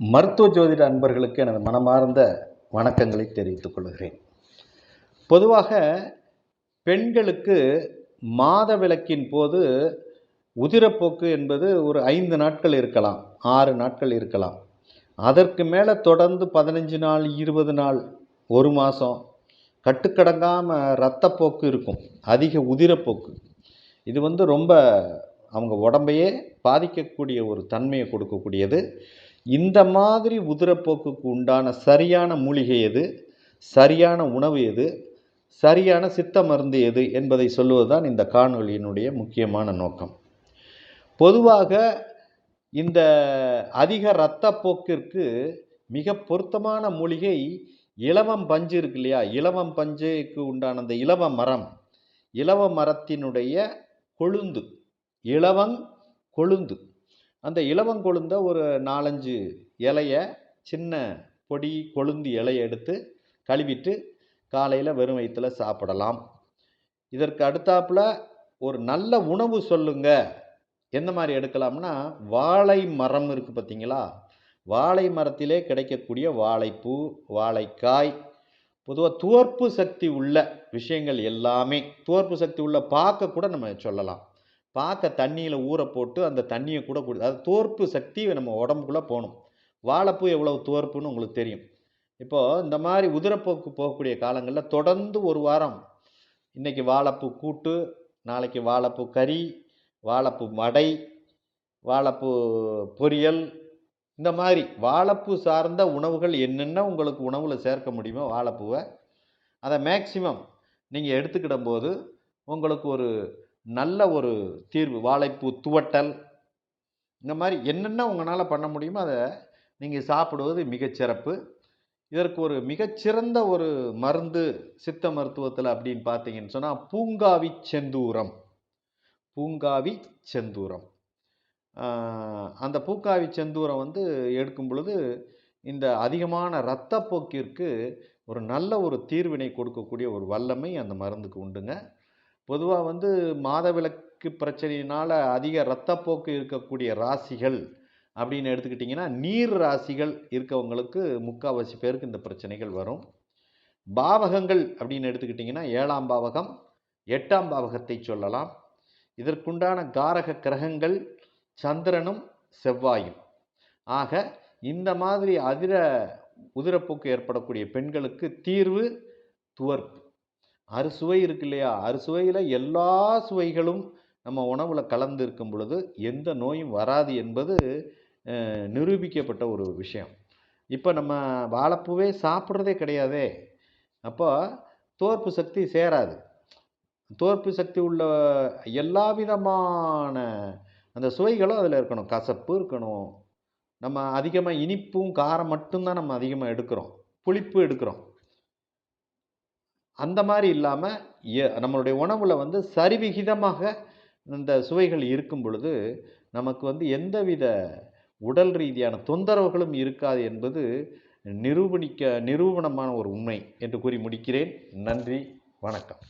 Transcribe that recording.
மருத்துவ ஜோதிட அன்பர்களுக்கு எனது மனமார்ந்த வணக்கங்களை தெரிவித்துக் கொள்கிறேன். பொதுவாக பெண்களுக்கு மாத விளக்கின் போது உதிரப்போக்கு என்பது ஒரு ஐந்து நாட்கள் இருக்கலாம் ஆறு நாட்கள் இருக்கலாம். அதற்கு மேலே தொடர்ந்து பதினஞ்சு நாள் இருபது நாள் ஒரு மாதம் கட்டுக்கடங்காமல் இரத்தப்போக்கு இருக்கும் அதிக உதிரப்போக்கு. இது வந்து ரொம்ப அவங்க உடம்பையே பாதிக்கக்கூடிய ஒரு தன்மையை கொடுக்கக்கூடியது. இந்த மாதிரி உதிரப்போக்குக்கு உண்டான சரியான மூலிகை எது? சரியான உணவு எது? சரியான சித்த மருந்து எது? என்பதை சொல்லுவதுதான் இந்த காணொலியினுடைய முக்கியமான நோக்கம். பொதுவாக இந்த அதிக இரத்தப்போக்கிற்கு மிக பொருத்தமான மூலிகை இலவம் பஞ்சு இருக்கு இல்லையா? இலவம் பஞ்சுக்கு உண்டான அந்த இலவ மரம் இலவ மரத்தினுடைய கொழுந்து. இலவங் கொழுந்து. அந்த இலவங்கொழுந்த ஒரு நாலஞ்சு இலைய சின்ன பொடி கொழுந்து இலையை எடுத்து கழுவிட்டு காலையில் வெறும் வயிற்றில் சாப்பிடலாம். இதற்கு அடுத்தாப்புல ஒரு நல்ல உணவு சொல்லுங்க. எந்த மாதிரி எடுக்கலாம்னா வாழை மரம் இருக்குது பார்த்தீங்களா வாழை மரத்திலே கிடைக்கக்கூடிய வாழைப்பூ வாழைக்காய் பொதுவாக துவர்ப்பு சக்தி உள்ள விஷயங்கள் எல்லாமே. துவர்ப்பு சக்தி உள்ள பாக்க கூட நம்ம சொல்லலாம். பாக்க தண்ணியில் ஊற போட்டு அந்த தண்ணியை கூட குடி அது தோற்பு சக்தி நம்ம உடம்புக்குள்ளே போகணும். வாழைப்பூ எவ்வளவு தோற்புன்னு உங்களுக்கு தெரியும். இப்போது இந்த மாதிரி உதிரப்போக்கு போகக்கூடிய காலங்களில் தொடர்ந்து ஒரு வாரம் இன்றைக்கி வாழைப்பூ கூட்டு நாளைக்கு வாழைப்பூ கறி வாழைப்பூ மடை வாழைப்பூ பொரியல். இந்த மாதிரி வாழைப்பூ சார்ந்த உணவுகள் என்னென்ன உங்களுக்கு உணவில் சேர்க்க முடியுமோ வாழைப்பூவை அதை மேக்சிமம் நீங்கள் எடுத்துக்கிடும் போது உங்களுக்கு ஒரு நல்ல ஒரு தீர்வு. வாழைப்பூ துவட்டல். இந்த மாதிரி என்னென்ன உங்களால் பண்ண முடியுமோ அதை நீங்கள் சாப்பிடுவது மிகச்சிறப்பு இதற்கு ஒரு மிகச்சிறந்த ஒரு மருந்து சித்த மருத்துவத்தில் அப்படின்னு பார்த்தீங்கன்னு சொன்னால் பூங்காவி செந்தூரம். பூங்காவி செந்தூரம். அந்த பூங்காவி செந்தூரம் வந்து எடுக்கும் பொழுது இந்த அதிகமான இரத்தப்போக்கிற்கு ஒரு நல்ல ஒரு தீர்வினை கொடுக்கக்கூடிய ஒரு வல்லமை அந்த மருந்துக்கு உண்டுங்க. பொதுவாக வந்து மாதவிலக்கு பிரச்சனையினால் அதிக இரத்தப்போக்கு இருக்கக்கூடிய ராசிகள் அப்படின்னு எடுத்துக்கிட்டிங்கன்னா நீர் ராசிகள் இருக்கவங்களுக்கு முக்கால்வாசி பேருக்கு இந்த பிரச்சனைகள் வரும். பாவகங்கள் அப்படின்னு எடுத்துக்கிட்டிங்கன்னா ஏழாம் பாவகம் எட்டாம் பாவகத்தை சொல்லலாம். இதற்குண்டான காரக கிரகங்கள் சந்திரனும் செவ்வாயும். ஆக இந்த மாதிரி அதிர உதிரப்போக்கு ஏற்படக்கூடிய பெண்களுக்கு தீர்வு துவர்ப்பு. அறுசுவை இருக்கு இல்லையா? அறுசுவையில் எல்லா சுவைகளும் நம்ம உணவில் கலந்து இருக்கும் பொழுது எந்த நோயும் வராது என்பது நிரூபிக்கப்பட்ட ஒரு விஷயம். இப்போ நம்ம வாழைப்பூவே சாப்பிட்றதே கிடையாதே. அப்போ தோற்பு சக்தி சேராது. தோற்பு சக்தி உள்ள எல்லா விதமான அந்த சுவைகளும் அதில் இருக்கணும். கசப்பு இருக்கணும். நம்ம அதிகமாக இனிப்பும் காரம் மட்டும்தான் நம்ம அதிகமாக எடுக்கிறோம். புளிப்பு எடுக்கிறோம். அந்த மாதிரி இல்லாமல் நம்மளுடைய உணவில் வந்து சரிவிகிதமாக இந்த சுவைகள் இருக்கும் பொழுது நமக்கு வந்து எந்தவித உடல் ரீதியான தொந்தரவுகளும் இருக்காது என்பது நிரூபணிக்க நிரூபணமான ஒரு உண்மை என்று கூறி முடிக்கிறேன். நன்றி வணக்கம்.